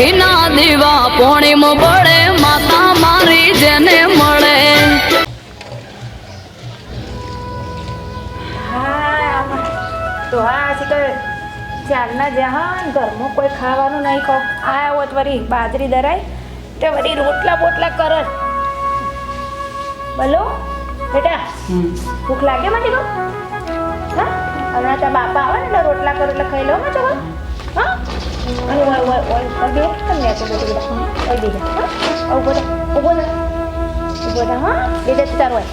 ઘીના દીવા પોણીમ બળે માતા મારી જેને મળે. હા તો હા શીખર ચારના જહાન ઘરમાં કોઈ ખાવાનું નહીં કહો આયા હોત વળી બાજરી દરાય તે વળી રોટલા બોટલા કરત બોલો બેટા ભૂખ લાગે મને કહો હા? હમણાં બાપા આવે ને રોટલા કરો એટલે ખાઈ લો માં ચલો હા અને wala, wala, wala. તો બધું બેટા ઓય દીધા હા ઊભો થા ઊભો થા ઊભો થા હા દીધે તાર હોય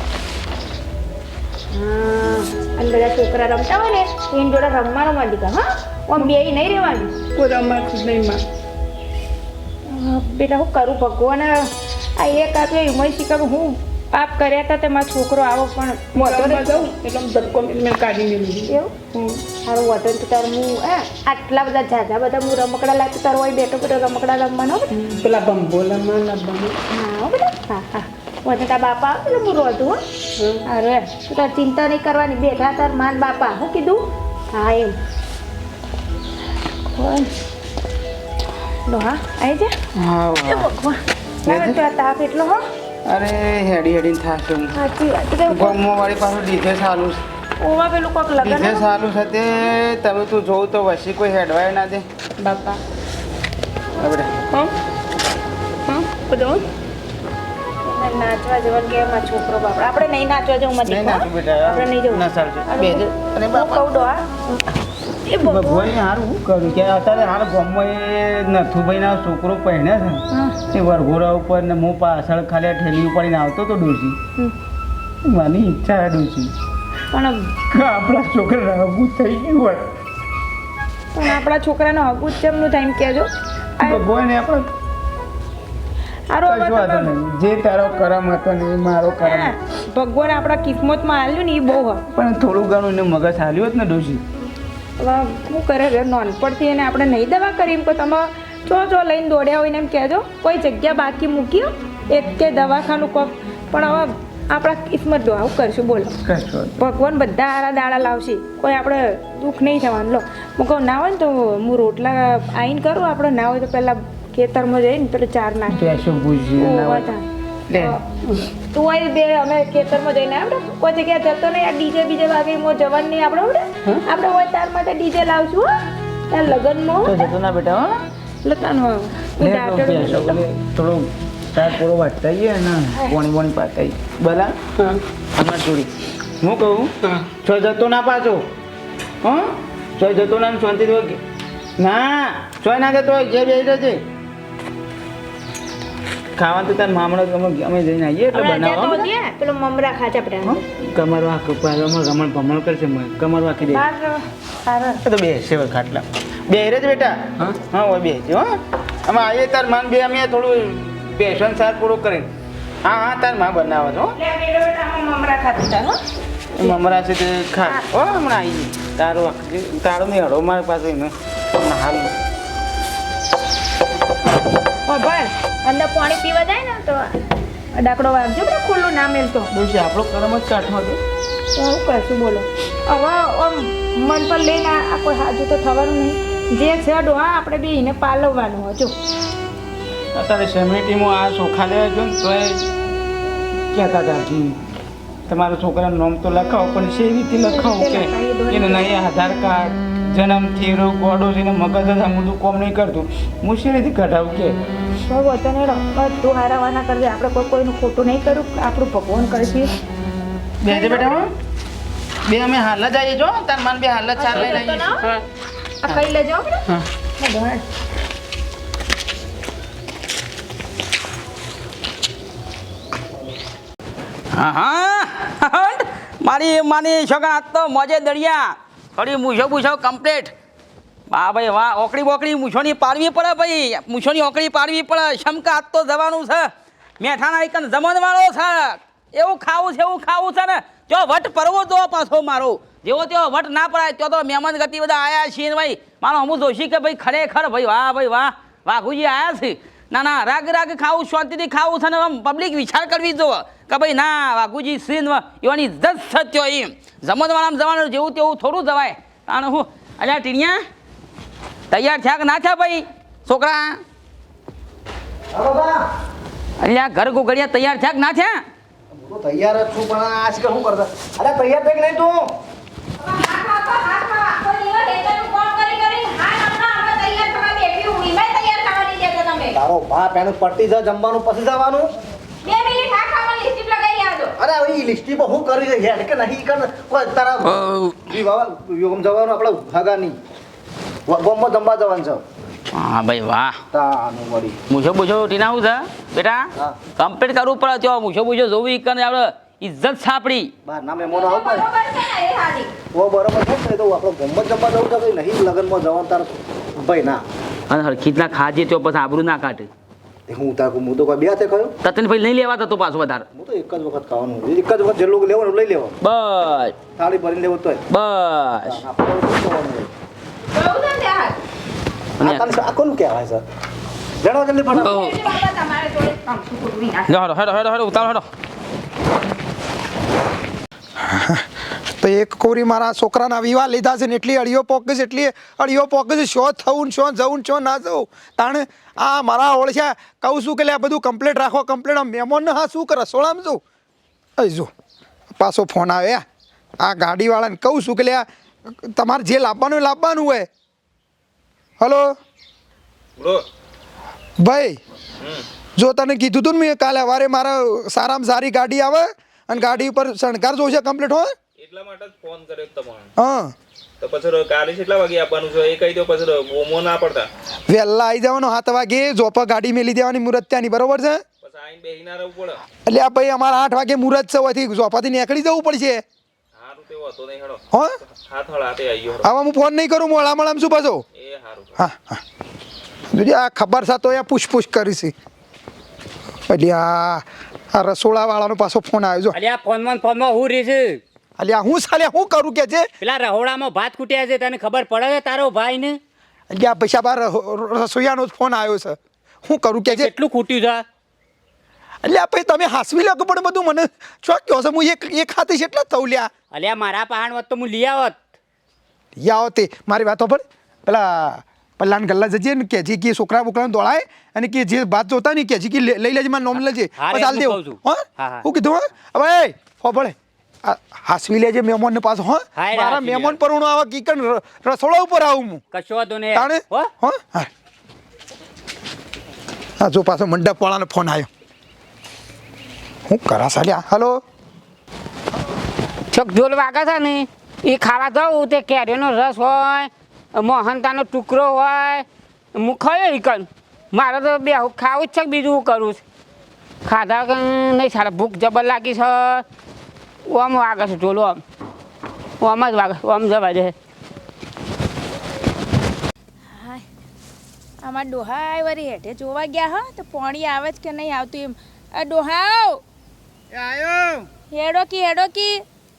હા અને બધા છોકરા રમતા હોય ને એની જોડે રમવાનું માં દીધા હા આમ બે નહીં રહેવાનું કોઈ રમાતું જ નહીં માં બેટા હું કરું ભગવાન આ એક આપ્યો એમાં શીખર હું પાપ કર્યા હતા તે મારો છોકરો આવો પણ વધો રમવા જાઉં એટલે આમ ધક્કો મેં કાઢી એવું? સારું વધો તો તારું હું આટલા બધા ઝાઝા બધા હું રમકડા લાવતી તારો હોય બેઠો બેઠો રમકડા રમવાનો પેલા બંબો ના બને હા હો હા હા. વધુ તાર બાપા આવે એટલે હું? રોધું હો એમ. તું તાર ચિંતા નહીં કરવાની બેઠા તાર માન બાપા હું કીધું? હા એમ. હા આવી જા. હા ભગવાન. તાપ એટલો હો. અરે હેડી હેડીને થાશે હું. સાચી વાત. તો વાળી પાછું ડીજે સારું છે. ઓવા પેલું કોક લગન ડીજે સારું છે તે તમે તું જોઉં તો વસી કોઈ હેડવાય ના દે. બાપા. આપણે. હમ હમ બધું નાચવા જવા કે માં છોકરો બાપડા. આપણે નહીં નાચવા જવું મત નહીં નાચું બેટા. આપણે નહીં જવું. ના ચાલશે બે અને બાપા? કહું ડોહા એ ભગવાન. હારું શું કર્યું? કે અત્યારે હાલ ગામમાં એ નથુભાઈના છોકરો પહેણે છે. હા. એ વરઘોરા ઉપર ને હું પાછળ ખાલી ઠેલી ઉપાડીને આવતો તો ડોસી. મારી ઈચ્છા છે ડોસી પણ આપણા છોકરા રગું થઈ ગયું હોય. પણ આપણા છોકરાનો હગું ચમનું થાય એમ કહેજો. ભગવાન આપણે જે તારો કરમ હતો ને એ મારો કરમ. ભગવાન આપણા કિસ્મતમાં હાલ્યું ને એ બહુ પણ થોડું ઘણું એને મગજ હાલ્યું જ ને ડોસી હવે શું કરે હવે નાનપણથી એને આપણે નહીં દવા કરી એમ કે તમે ચો ચો લઈને દોડ્યા હોય ને એમ કહેજો. કોઈ જગ્યા બાકી મૂકી એક કે દવાખાનું કોક? પણ હવે આપણા કિસ્મત દો આવું કરશું બોલો. ભગવાન બધા આરા દાડા લાવશે. કોઈ આપણે દુઃખ નહીં થવાનું. લો હું કહું ના હોય ને તો હું રોટલા આવીને કરું. આપણે ના હોય તો પહેલાં ખેતરમાં જઈને પેલું ચાર નાખી તું હોય બે અમે ખેતરમાં જઈને આપણે કોઈ જગ્યાએ જતો નહીં. આ ડીજે બીજે વાગે મો જવાનું નહીં આપણે આપણે હોય તાર માટે ડીજે લાવશું હો. તાર લગ્નમાં તો જતો ના બેટા હો. લતાનો લે તો થોડો તાર પૂરો વાટતા આવીએ ને પોણી પોણી પાતા બલા? અમાર છોડી હું કહું? છ જતો ના પાછો. હં? છો જતો ના શાંતિ દો ના. છો ના જતો જે બે જજે ખાવાનું તો તાર મામલો અમે અમે જઈને આવીએ એટલે બનાવો હો. પેલો મમરા ખાચા હં? આપણે કમર વાંક પાલમાં રમણ ભમણ કરશે મને કમર વાખી દે તો બેસે હોય ખાટલા. બે રે જ બેટા. હા? હા બે છે હા. અમે આવીએ તાર માન બે અમે થોડું બેસન સાર પૂરો કરીને. હા હા તારમાં બનાવો છો મમરા ખાતા મમરા છે તે ખા ઓ હમણાં આવી તારો તારો નહીં હડો મારી પાસે હાલ ઓ અંદર પાણી પીવા જાય ને તો ડાકડો વાગજો બધા ખુલ્લું ના મેલતો ડોસી આપણો કરમ જ કાઢવા દો તો હું કશું બોલો. હવે આમ મન પર લઈને આ આ કોઈ હાજુ તો થવાનું નહીં. જે છે ડોહા આપણે બી એને પાલવવાનું હજુ અત્યારે સેમિટીમાં આ ચોખા લેવા ગયો ને તો એ કહેતા હતા તમારા છોકરાનું નામ તો લખાવો પણ સેવી રીતે લખાવો કે એને નહીં આધાર કાર્ડ જન્મથી રોગ ગોડો છે ને મગજ જ હું કોમ નહીં કરતું. હું શી રીતે કઢાવું કે બહુ તને તું હારાવાના કરજે. આપણે કોઈ કોઈનું ખોટું નહીં કરું. આપણું ભગવાન કરશે બે જે બેટા હો. બે અમે હાલ જ આવીએ જો. તાર મન બે હાલ જ ચાલ લઈને આવીએ આ ખાઈ લેજો આપણે હા. હા મારી માની છોકરા તો મોજે દળિયા થોડી મૂછો મૂછો કમ્પ્લીટ વાહ ભાઈ, વાહ, ઓકડી બોકડી મૂછોની પાડવી પડે ભાઈ. મૂછોની ઓકળી પાડવી પડે. શમકા આજ તો જવાનું છે. મેઠાના એક જમણવાળો છે. એવું ખાવું છે, એવું ખાવું છે ને. જો વટ પરવો તો પાછો મારો. જેવો તેવો વટ ના પડાય તો તો મહેમાન ગતિ બધા આવ્યા છીએ ભાઈ. મારો અમુક જોશી કે ભાઈ ખરેખર ભાઈ, વાહ ભાઈ, વાહ. વાઘુજી આયા છે. ના ના રાગ રાગ ખાવું શાંતિથી ખાવું છે ને આમ પબ્લિક વિચાર કરવી જો કે ભાઈ ના વાઘુજી સિંહ એવાની ઇજ્જત થયો એમ. જમણવાળામાં જવાનું જેવું તેવું થોડું જવાય. કારણ હું અલ્યા ટીણિયા તૈયાર થયા કે ના થયા ભાઈ? છોકરા? હા અહીંયા ઘર ગોગડિયા તૈયાર થયા કે ના થયા? તો તૈયાર જ છું પણ આ આજકાલ શું કરતા? અરે તૈયાર થઈ નહીં તું તારો બાપ એનું પટ્ટી જા જમવાનું પછી જવાનું? અરે હવે ઈ લિસ્ટી હું કરી હેડ કે નહીં કર કોઈ તારા યોગમ જવાનું આપણે હગાની ગોમમાં જમવા જવાનું છે. હા ભાઈ વાહ. મૂછો બૂછો છે બેટા. કમ્પ્લીટ કરવું પડે ત્યાં મૂછો બૂછો જોવું એક આપણે ઇજ્જત સાંપડી. બહાર ના મહેમાનો આવું ઓ બરોબર છે નહીં તો આપણે ગોમમાં જમવા જવું છે નહીં લગ્નમાં જવાનું તાર. ભાઈ ના. અને હરખીતના ખાજે તો પછી આબરું ના કાઢે. હું તાર હું તો કોઈ બે હાથે ખાયો તતન ભાઈ નહીં લેવા તો પાછો વધારે. હું તો એક જ વખત ખાવાનું. એક જ વખત જેટલું લેવાનું લઈ લેવાનું. બસ. થાળી ભરીને લેવું તોય. બસ. કોનું કહેવાય છે લેણો જલ્દી હેડો હેડો હેડો ઉતારો હેડો. તો એક કોરી મારા છોકરાના વિવાહ લીધા છે ને એટલી અડિયો પોકે છે એટલી અડિયો પોકે છે. શો થવું ને શો જવું ને શો ના જવું? તાણે આ મારા ઓળખ્યા કહું છું કે લે બધું કમ્પ્લેટ રાખો કમ્પ્લેટ આમ મહેમાનને હા શું કરે? સોળામ શું? અહીં જો પાછો ફોન આવે આ. ગાડીવાળાને કહું છું કે લે તમારે જે લાવવાનું લાવવાનું હોય. હલો? ભાઈ જો તને કીધું તું ને મેં કાલે સવારે મારા સારામાં સારી ગાડી આવે અને ગાડી ઉપર શણગાર જોશે કમ્પ્લીટ હોય એટલા માટે જ ફોન કર્યો તમારે. હા. તો પછી કાલે કેટલા વાગે આપવાનું છે? એ કહી દો પછી રો- ના પડતા. વહેલા આવી જવાનો સાત વાગે જોપા ગાડી મેલી દેવાની મુરત ત્યાંની બરોબર છે? પછી આઈને બેસી ના રહેવું પડે. એટલે આ ભાઈ અમારે આઠ વાગે મુરત છે ઓથી જોપાથી નીકળી જવું પડશે. સારું તેવો હતો નહીં હેડો. હો? હાથ હળાતે આવી ગયો આવા હું ફોન નહીં કરું મોળા મળામ શું પાછો. એ સારું હા હા. જોજે આ ખબર છે તો એ પૂછ પૂછ કરી એટલે આ રસોડા રસોડાવાળાનો પાછો ફોન આવ્યો જો. અલ્યા ફોનમાં ફોનમાં હું રહી આ હું સાલે હું કરું કે છે? પેલા રહોડામાં ભાત ખૂટ્યા છે તને ખબર પડે છે તારો ભાઈ ને અલ્યા પૈસા બાર રસોઈયાનો જ ફોન આવ્યો છે. હું કરું કે છે? કેટલું ખૂટ્યું છે અલ્યા ભાઈ તમે હાસવી લાગો પણ બધું મને છો કહો છો? હું એક એક ખાતે છે એટલા જ થયું લ્યા. અલ્યા મારા પહાણ હોત તો હું લઈ આવત. યા તે મારી વાતો પણ પેલા પલ્લાન ગલ્લા જજે ને કેજી કે છોકરા બોકરાને દોડાય અને કે જે ભાત જોતા ને જે કે લઈ લેજે મારે નોમ લેજે. બસ હાલ હું. દેવું હા? હા, કીધું હા? હવે આ હાસવી લેજે મહેમાનને પાછો હા. હા, મારા મહેમાન લેવાનું. પરુણો આવા કીકન રસોડા ઉપર આવું હું. કશો વાંધો નહીં. તાણે? હો? હા? હા. હા જો પાછો મંડપ વાળાનો ફોન આવ્યો હું કરા સાલ્યા? હલો? ચોક ઢોલ વાગે છે ને એ ખાવા દઉં તે કેરીનો રસ હોય મોહનતાનો ટુકડો હોય હું ખાયો ઈ કન મારે તો બે ખાવું જ છે બીજું હું કરું છું. ખાધા નહીં સારા ભૂખ જબર લાગી છે. ઓમ વાગે છે ઢોલો આમ ઓમ જ વાગે ઓમ જવા દે. આમાં ડોહા વરી હેઠે જોવા ગયા હા તો પાણી આવે જ કે નહીં આવતું એમ. આ ડોહાવ હેડો કી હેડો કી.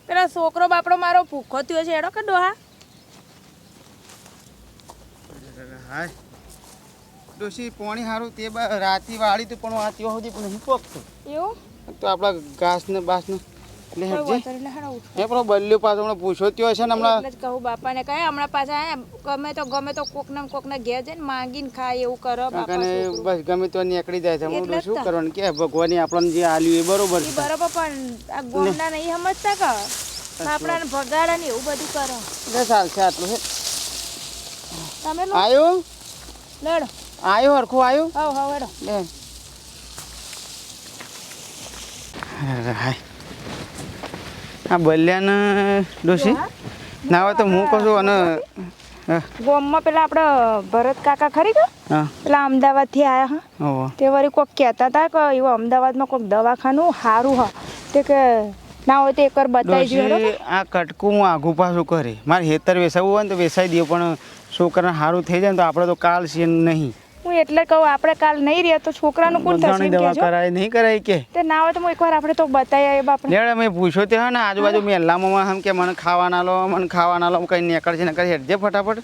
પેલા છોકરો બાપડો મારો ભૂખો થયો છે હેડો કે ડોહા? હાય. ડોશી પોણી સારું તે રાતી વાળી તો પણ આ ત્યાં સુધી પણ નહીં પોકતું એવું? તો આપણા ઘાસ ને બાસ ને લે કોઈ હેડજે વાંધો નહીં, લે હેડો ઉઠો. એ પણ બલ્યો પાછો હમણાં પૂછો ત્યો છે ને હમણાં. એટલે જ કહું બાપાને કહે હમણાં પાછા હે, ગમે તો ગમે તો કોકને ને ઘેર જઈને માંગીને ખાય એવું કરો બાપા બસ ગમે તો નીકળી જાય છે. હું શું કરવાનું કે ભગવાને આપણને જે આલ્યું એ બરોબર છે. બરોબર પણ આ ગોમના નહીં સમજતા કે આપણાને ભગાડે ને એવું બધું કરો. એટલે ચાલશે આટલું છે તમે આયો? લડો. આયો હરખું આયો? હવ હવ હેડો. લે. હાય. આ બલ્યાને ડોશી? ના હોય તો હું કહું છું અને ગોમમાં પેલા આપણે ભરત કાકા ખરી કે પેલા અમદાવાદથી આવ્યા હા. તે વળી કોઈક કહેતા હતા કે એવું અમદાવાદમાં કોઈક દવાખાનું સારું હા. તે કે ના હોય તો એકવાર બતાવી દો આ કટકું હું આઘું પાછું કરે. મારે હેતર વેસાવું હોય ને તો વેસાઈ દઈએ પણ છોકરાને સારું થઈ જાય ને તો આપણે તો કાલ છે નહીં. હું એટલે કહું આપણે કાલ નહીં રહ્યા તો છોકરાનું કોણ થશે દવા કરાય નહીં કરાય કે? તે ના હોય તો હું એકવાર આપણે તો બતાવી આવીએ બાપને. લેવડે મેં પૂછ્યો તે હા ને આજુબાજુ મહેલામાં હમ કે મને ખાવાના લો મને ખાવાના લો કઈ નીકળશે ને કરી હેડજે ફટાફટ.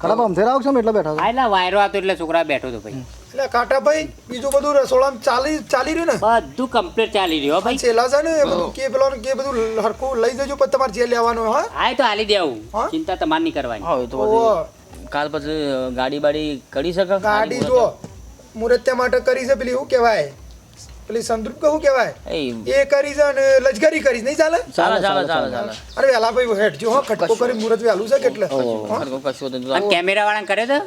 ખરાબ અમથેરા આવશે છે એટલે બેઠા એટલે વાયરો હતો એટલે છોકરા બેઠો હતો ભાઈ. એટલે કાટાભાઈ બીજું બધું રસોડામાં ચાલી ચાલી રહ્યું ને? બધું કમ્પ્લીટ ચાલી રહ્યું હો ભાઈ. છેલ્લા છે ને એ બધું કે પેલો કે બધું હરખું લઈ જજો પછી તમારે જે લેવાનું હોય હા? એ તો હાલી દેવું. ચિંતા તમારે નહીં કરવાની. હા તો કાલ પછી ગાડી બાડી કરી શકે? ગાડી જો મુરત્યા માટે કરી છે પેલી શું કહેવાય? પેલી સંતૃપ્ત કહું કહેવાય? એ કરી છે અને લજગરી કરી નહીં ચાલે? ચાલે ચાલે ચાલે ચાલે અરે વેલા ભાઈ હેઠ જો હો ખટકો કરી મુરત વેલું છે કેટલે? કશું કશું તો અને કેમેરા વાળાને કરે છે?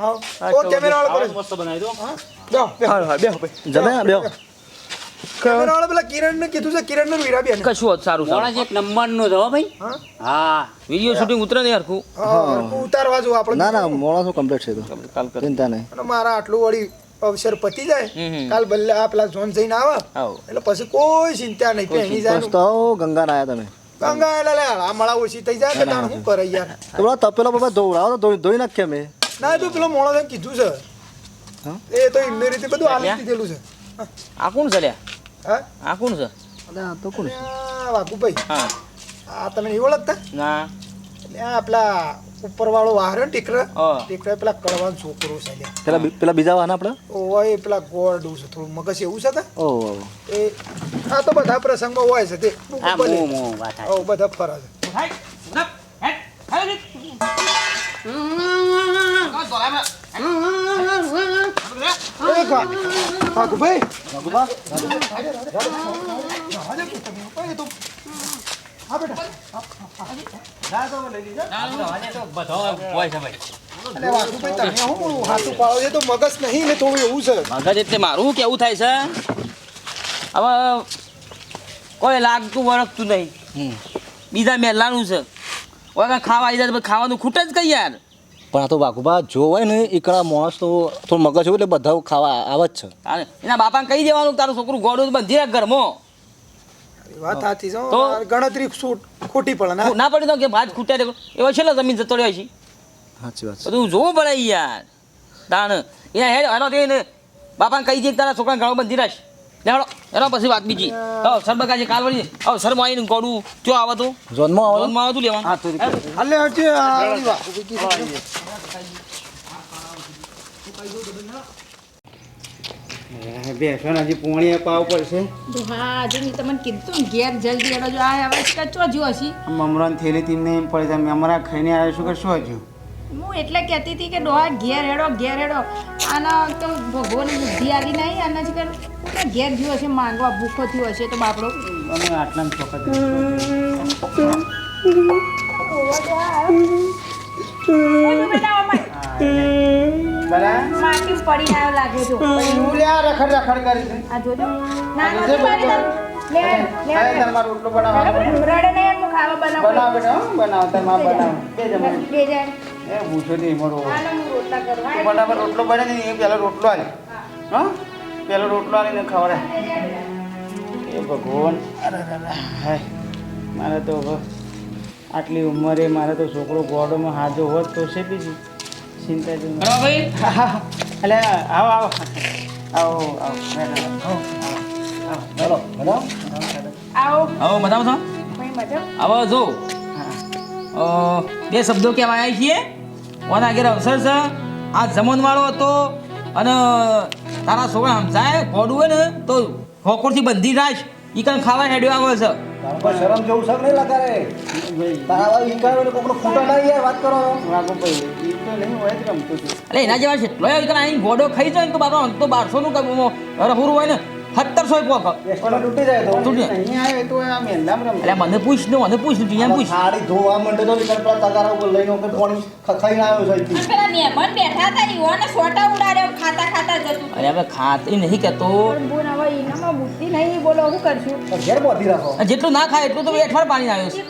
હા ઓ કેમેરા વાળા કરે મસ્ત બનાવી દો. હા બે જમે બેહો. કેમેરા વાળો પેલા કિરણ ને કીધું છે કિરણ ને વીરા બેન. કશું હોત સારું સારું એક નંબરનું છો હો ભાઈ. હા? હા. વીડિયો શૂટિંગ ઉતરે નહીં હરખું. હા, ઉતારવા જો આપણે ના ના મોડા કમ્પ્લીટ છે તો. કાલ ચિંતા નહીં. મારા આટલું વળી અવસર પતી જાય. કાલ બલ્લે આ પેલા ઝોન જઈને આવે. આવો. એટલે પછી કોઈ ચિંતા નહીં પહેણી જાય તો ગંગા ના તમે. ગંગા એટલે લે આ મળા ઓછી થઈ જાય કે તાણ શું કરે યાર? તો પેલા તપેલો બાબા ધોવડાવો તો ધોઈ નાખીએ અમે. ના તો પેલો મોણો કીધું છે. એ તો એમની રીતે બધું આલી દીધેલું છે. આ કોણ છે લ્યા હા? આ કોણ છે? અલે આ તો કોણ છે? આ વાઘુભાઈ. હા. આ તમે નહીં ઓળખતા? ના. એટલે આ પેલા ઉપરવાળો વાહર ટીકરા. ટીકરા પેલા કડવાનો છોકરો છે પેલા પેલા બીજા વાહન આપણા ઓય એ પેલા ગોળડું છે થોડું મગજ એવું છે ઓહો એ આ તો બધા પ્રસંગમાં હોય છે તે. ઓ બધા ફરા છે. વાત બધો હોય છે ભાઈ તમે હાથું પાડો છે તો મગજ નહીં ને થોડું એવું છે મગજ એટલે મારું કેવું થાય છે? હવે કોઈ લાગતું વળગતું નહીં. બીજા મહેલાનું છે. ઓય ખાવા આવી જાય ખાવાનું ખૂટ જ કઈ યાર. પણ આ તો વાઘુબા જો હોય ને એકડા માણસ તો થોડું મગજ હોય એટલે બધા ખાવા આવે જ છે. એના બાપાને કહી દેવાનું તારું છોકરું ગોળું બંધી રાખ ઘરમાં. વાત સાચી છે તો? હો. ગણતરી ખોટી પડે ના ના પડી તો કે ભાત ખૂટ્યા દેખો એવો ને જમીન જતો રહ્યો છે. સાચી વાત છે. બધું જોવું પડે યાર. તાણ એના હેડ એનો તે બાપાને કહી દે તારા છોકરાને ગાળો બંધી રાખ લેવડો એનો પછી વાત બીજી. હવ સરબકા છે કાલ વળી હવ શરમ આવીને ગોળું ક્યો આવે તો? જોનમાં આવો? લોનમાં આવે તું લેવાનું. હાલે હટજે આ વાળી વાઘુભાઈ કીધું. બેસો ને હજી પોણી પાવ પડશે. હા હજુ મેં તમને કીધું ઘેર જલ્દી એનો જો આ હવે કચો જ્યો હશે. મમરાન થેલી તીમને એમ પડે છે અમારા ખાઈને આવ્યો શું કરશો હજુ? હું એટલે કહેતી હતી કે ડોહા ઘેર હેડો ઘેર હેડો. આના તો ભગવાન બુદ્ધિ આવી નહીં આના જ કર ઘેર જ્યો હશે માંગવા ભૂખો થયો હશે તો બાપડો. અમે આટલા બરાબર માટી પડીને આવ્યો લાગે જો. રખડ રખડ કરી છે આ જોજો. ના નથી પાડી તારું. લે લે તમારો રોટલો બરાબર? રડે નહીં હું ખાવા બનાવું. બનાવ બેટા હો, બનાવ તમારે બનાવ બે જમા બે જાય એ પૂછો નહીં મારો. રોટલા કરું. બરાબર રોટલો બને ને એ પેલો રોટલો આલે. હા. પેલો રોટલો આલીને ખવડાય. એ ભગવાન. અરે અરે અરે, હાય. મારે તો આટલી ઉંમરે મારે તો છોકરો ગોડોમાં હાજો હોત તો છે બીજી. ચિંતા જ ભાઈ? આવો આવો. આવો આવો. આવો આવો. આવો. બે શબ્દો કહેવા આવ્યા છીએ. ઓના ઘેર અવસર છે? આ જમણવાળો હતો અને તારા છોકરા સમજાય ગોડું હોય ને તો ખોખોરથી બંધી રાખ. ઈ કણ ખાવા હેડ્યો આવે છે. શરમ જેવું સર નહીં લગાડે. તારા વાળી ઈકાયો ને કોકનો ફૂટા ના યાર વાત કરો. વાગો ભાઈ એટલે એના જેવા છે. એટલો કણ અહીં ગોડો ખાઈ જાય ને તો બાપા તો બારસોનું રહુરું હોય ને સત્તરસો પોક તૂટી જાય તો. આવે એટલે મને પૂછ ને મને પૂછ ને પૂછ. ખાડી ધોવા માંડે તો વિચાર પેલા તગારા ઉપર લઈને વખત પાણી ખાઈને આવ્યો છે. પેલા મહેમાન બેઠા હતા ઈવોને સોટા ઉડાડ્યો ખાતા ખાતા જતું અરે હવે ખાતી નહીં કહેતો બુદ્ધિ નહીં બોલો હું કરશું? ઘેર બોધી રાખો. જેટલું ના ખાય એટલું તો અઠવાડ પાણી આવ્યો છે.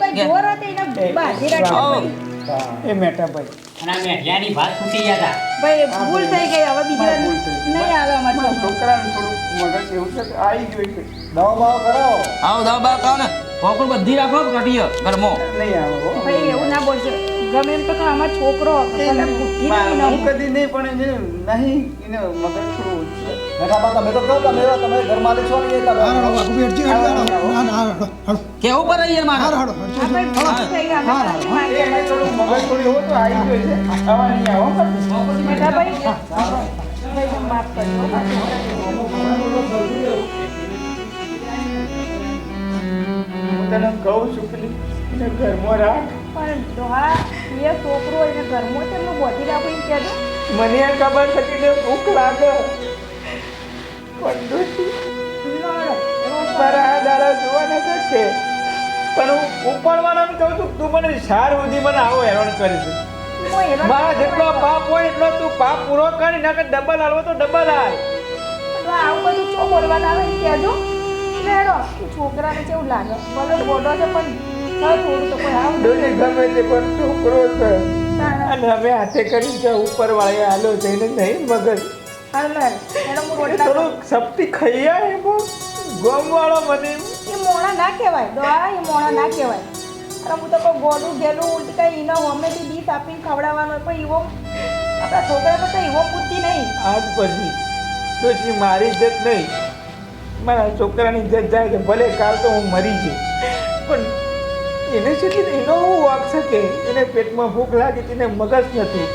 એ મેટા ભાઈ. અને આ મેઠિયાની ભાત ફૂટી ગયા હતા. ભાઈ ભૂલ થઈ ગઈ. હવે બીજી વાર નહીં આવે અમારે છોકરાને થોડું મગજ એવું છે કે આવી ગયું છે. દવા બાવ કરાવો. આવો દવા બવા કહો ને. ખોખું બધી રાખો કટીય ગરમો. નહીં આવે ભાઈ એવું ના બોલશે. ગમે એમ તો આમાં અમારો છોકરો. હું કદી નહીં પણ એને નહીં એને મગજ કેવું પડે યાર તને કહું છું ઘરમાં રાખ. પણ ડોહા છોકરો એને ઘરમાં તેમનું બોધી રાખું એમ કહેજો. મને ખબર નથી ને ભૂખ લાગે. મારા દાડા જોવાના તો છે. પણ હું ઉપાડવાના કહું છું. તું મને સાર સુધી મને આવો હેરાન કરીશ મારા જેટલો પાપ હોય એટલો તું પાપ પૂરો કરી નાખે ડબલ હાલવો તો ડબલ હાલ. આવું બધું ચો બોલવાના આવે કહેજો. લેડો છોકરાને કેવું લાગે? ભલે બોલો છે પણ ગમે તે છોકરો છે. અને હવે હાથે કરી છે ઉપર વાળે હાલો થઈને નહીં મગજ. હાલો. થોડું સપટી ખાઈ આવે એમાં ગોમ મને. એ મોણા ના કહેવાય દોડા એ મોણા ના કહેવાય. અરે હું તો કોઈ ગોડું ગેલું ઉલટી કઈ એનો હમેથી ડીશ આપીને ખવડાવવાનો પણ એવો આપણા છોકરા તો એવો બુદ્ધિ નહીં. આજ પછી ડોશી મારી ઇજ્જત નહીં. મારા છોકરાની ઇજ્જત જાય છે ભલે કાલ તો હું મરી જઈશ. પણ એને સુધી એનો હું વાક શકે એને પેટમાં ભૂખ લાગી તેને મગજ નથી.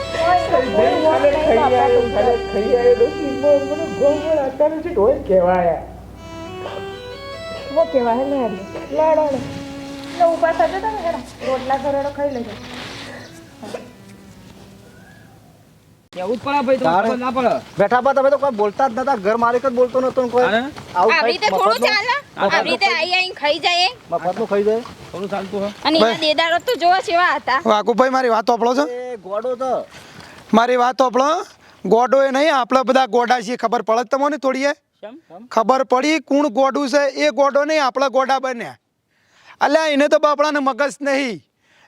છે રોટલા કરેલો ખાઈ લેજો. એવું જ પડે ભાઈ તો ના પડે. બેઠા બા તમે તો કોઈ બોલતા જ નતા ઘર માલિક જ બોલતો નતો કોઈ? આવું રીતે થોડું ચાલે? આવી રીતે આઈ આઈ ખાઈ જાય મફતનું ખાઈ જાય? થોડું ચાલતું હોય. અને એના દેદારો તો જોવા જેવા હતા. વાકુભાઈ મારી વાત ઓપળો છો? એ ગોડો તો. મારી વાત ઓપળો ગોડો એ નહીં આપણે બધા ગોડા છીએ. ખબર પડે જ તમને થોડી ખબર પડી કુણ ગોડું છે? એ ગોડો નહીં આપણા ગોડા બન્યા. અલ્યા એને તો બાપડાને મગજ નહીં.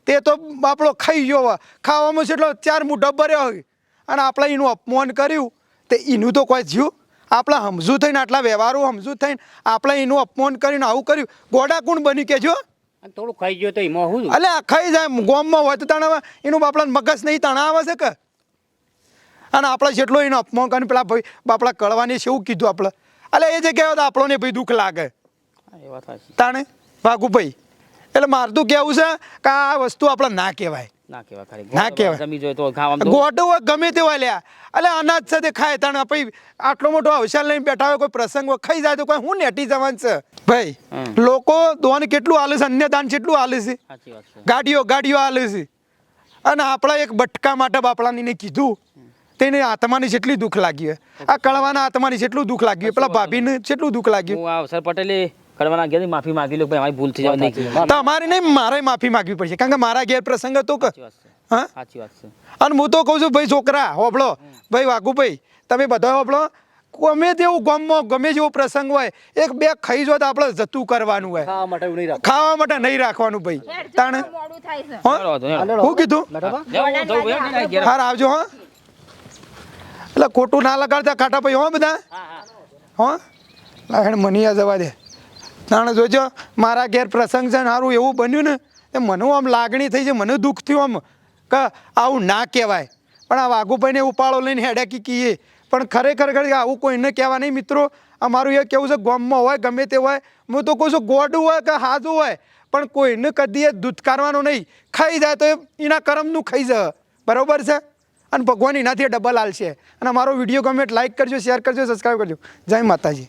તે તો બાપડો ખાઈ ગયો ખાવામાં છે એટલો ચાર મુઠ્ઠો ભર્યો હોય? અને આપણે એનું અપમાન કર્યું તે એનું તો કોઈ જીવ આપણે સમજુ થઈને આટલા વ્યવહારો સમજું થઈને આપણે એનું અપમાન કરીને આવું કર્યું. ગોડા કોણ બની કેજો થોડું ખાઈ ગયો તો એમાં હું એટલે ખાઈ જાય ગોમમાં હોય તો તાણે એનું બાપડા મગજ નહીં તાણા આવે છે કે? અને આપણે જેટલો એનો અપમાન કરીને પેલા ભાઈ બાપડા કળવાની છે એવું કીધું આપણે. અલે એ જગ્યાએ તો આપણને ભાઈ દુઃખ લાગે. તાણે? ભાગુભાઈ એટલે મારતું કેવું છે કે આ વસ્તુ આપણે ના કહેવાય. ના ના જમી જોઈએ તો ગમે તે હોય લ્યા. એટલે અનાજ સાથે ખાય તાણે પછી આટલો મોટો અવસર લઈને બેઠા હોય કોઈ પ્રસંગ ખાઈ જાય તો કોઈ હું નેટી જવાનું છે? ભાઈ લોકો દોન કેટલું હાલે છે અન્યદાન કેટલું હાલે છે? ગાડીઓ ગાડીઓ હાલે છે. અને આપણા એક બટકા માટે બાપડાની કીધું તેને આત્માને જેટલી દુઃખ લાગ્યું આ કળવાના આત્માને જેટલું દુઃખ લાગ્યું. પેલા ભાભીને જેટલું દુઃખ લાગ્યું હું આ અવસર પટેલે કરવાના ગયા માફી માંગી લો ભાઈ અમારી ભૂલ થઈ જાય નહીં. તમારે નહીં મારે માફી માંગવી પડશે. કારણ કે મારા ઘેર પ્રસંગ હતો કે સાચી વાત છે. હા? સાચી વાત છે. અને હું તો કહું છું ભાઈ છોકરા હોબળો ભાઈ વાઘુભાઈ તમે બધા હોબળો ગમે તેવું ગમો ગમે જેવો પ્રસંગ હોય એક બે ખાઈ જો તો આપણે જતું કરવાનું હોય. ખાવા માટે નહીં રાખ ખાવા માટે નહીં રાખવાનું ભાઈ. તાણે મોડું થાય છે. હો? કીધું. હાર આવજો હો. એટલે ખોટું ના લગાડતા કાંટા ભાઈ હો બધા? હા લાહેણ મની આ જવા દે. તાણે જોજો, મારા ઘેર પ્રસંગ છે ને સારું એવું બન્યું ને, એ મને આમ લાગણી થઈ છે મને દુઃખ થયું આમ, કે આવું ના કહેવાય. પણ આ વાઘુભાઈને ઉપાડો લઈને હેડેકી કહીએ પણ ખરેખર ખરેખર આવું કોઈને કહેવા નહીં, મિત્રો. અમારું એ કેવું છે, ગોમમાં હોય, ગમે તે હોય, હું તો કહું છું, ગોડું હોય કે હાજું હોય, પણ કોઈને કદી એ દૂધકારવાનું નહીં. ખાઈ જાય તો એના કરમનું ખાઈ જાય. બરાબર છે? અને ભગવાન એનાથી ડબલ હાલશે. અને અમારો વીડિયો ગમે લાઈક કરજો શેર કરજો સબસ્ક્રાઈબ કરજો. જય માતાજી.